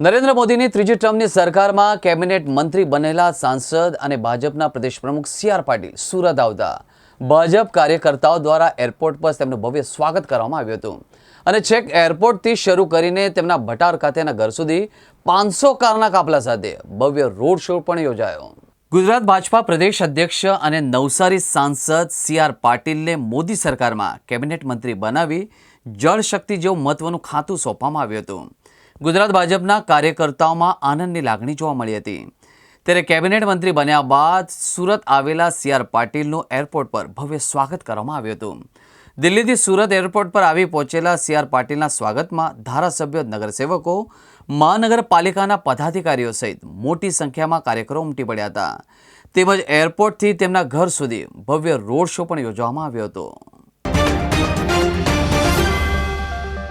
નરેન્દ્ર મોદીની ત્રીજી ટર્મની સરકારમાં કેબિનેટ મંત્રી બનેલા સાંસદ અને ભાજપના પ્રદેશ પ્રમુખ સી આર પાટીલ સુરત આવતા. ભાજપ કાર્યકર્તાઓ દ્વારા એરપોર્ટ પર તેમનું ભવ્ય સ્વાગત કરવામાં આવ્યું હતું. અને છેક એરપોર્ટથી શરૂ કરીને તેમના ભટાર ખાતેના ઘર સુધી પાંચસો કારના કાફલા સાથે ભવ્ય રોડ શો પણ યોજાયો. ગુજરાત ભાજપા પ્રદેશ અધ્યક્ષ અને નવસારી સાંસદ સી આર પાટીલને મોદી સરકારમાં કેબિનેટ મંત્રી બનાવી જળશક્તિ જેવું મહત્વનું ખાતું સોંપવામાં આવ્યું હતું. ગુજરાત ભાજપના કાર્યકર્તાઓમાં આનંદની લાગણી જોવા મળી હતી. ત્યારે કેબિનેટ મંત્રી બન્યા બાદ સુરત આવેલા સી આર પાટીલનું એરપોર્ટ પર ભવ્ય સ્વાગત કરવામાં આવ્યું હતું. દિલ્હીથી સુરત એરપોર્ટ પર આવી પહોંચેલા સી આર પાટીલના સ્વાગતમાં ધારાસભ્યો, નગરસેવકો, મહાનગરપાલિકાના પદાધિકારીઓ સહિત મોટી સંખ્યામાં કાર્યકરો ઉમટી પડ્યા હતા. તેમજ એરપોર્ટથી તેમના ઘર સુધી ભવ્ય રોડ શો પણ યોજવામાં આવ્યો હતો.